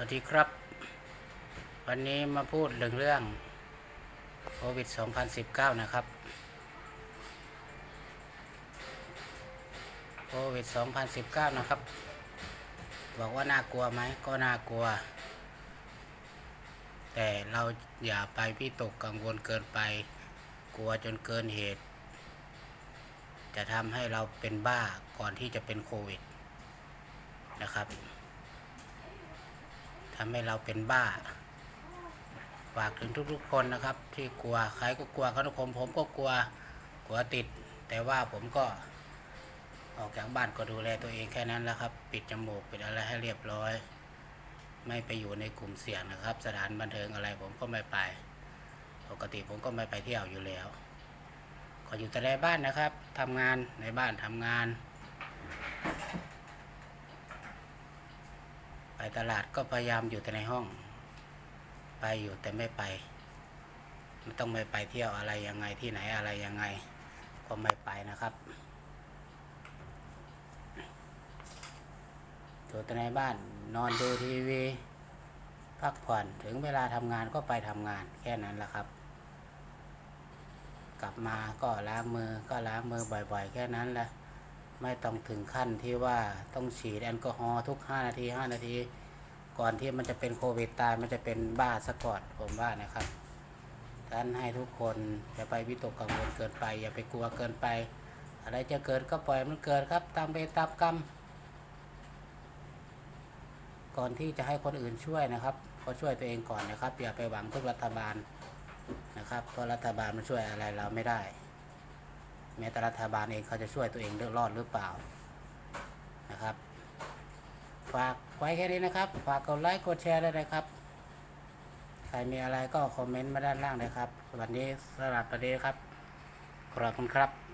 วัสดีครับ วันนี้มาพูดเรื่องเรื่องโควิด 2019 นะครับโควิด 2019 นะครับ บอกว่าน่ากลัวไหมก็น่ากลัว แต่เราอย่าไปพี่ตกกังวลเกินไป กลัวจนเกินเหตุ จะทำให้เราเป็นบ้าก่อนที่จะเป็นโควิดนะครับ ทำให้เราเป็นบ้า ฝากถึงทุกๆคนนะครับ ที่กลัวใครก็กลัวขนมผมผมก็กลัวกลัวติด แต่ว่าผมก็ออกจากบ้านก็ดูแลตัวเองแค่นั้นแล้วครับ ปิดจมูกปิดอะไรให้เรียบร้อย ไม่ไปอยู่ในกลุ่มเสี่ยงนะครับ สถานบันเทิงอะไรผมก็ไม่ไป ปกติผมก็ไม่ไปเที่ยวอยู่แล้วก็อยู่แต่ในบ้านนะครับทำงานในบ้านทำงาน ไป ตลาดก็พยายามอยู่แต่ในห้อง ไปอยู่แต่ไม่ไปไม่ต้องไม่ไปเที่ยวอะไรยังไงที่ไหนอะไรยังไง ก็ไม่ไปนะครับอยู่แต่ในบ้านนอนดูทีวีพักผ่อนถึงเวลาทำงานก็ไปทำงานแค่นั้นแหละครับ กลับมาก็ล้างมือก็ล้างมือบ่อยๆ แค่นั้นแหละ ไม่ต้องถึงขั้นที่ว่าต้องฉีดแอลกอฮอล์ทุก 5 นาที 5 นาที ก่อนที่มันจะเป็นโควิดตายมันจะเป็นบ้าซะก่อนผมว่านะครับท่านให้ทุกคนอย่าไปวิตกกังวลเกินไป อย่าไปกลัวเกินไป อะไรจะเกิดก็ปล่อยมันเกิดครับ ตามเวรตามกรรม ก่อนที่จะให้คนอื่นช่วยนะครับก็ช่วยตัวเองก่อนนะครับ อย่าไปหวังพึ่งรัฐบาลนะครับเพราะรัฐบาลมันช่วยอะไรเราไม่ได้ แม้แต่รัฐบาลเองเขาจะช่วยตัวเองเลือกรอดหรือเปล่านะครับ ฝากไว้แค่นี้นะครับ ฝากกดไลค์กดแชร์ด้วยนะครับ ใครมีอะไรก็คอมเมนต์มาด้านล่างเลยครับ วันนี้สำหรับประเด็นครับขอบคุณครับ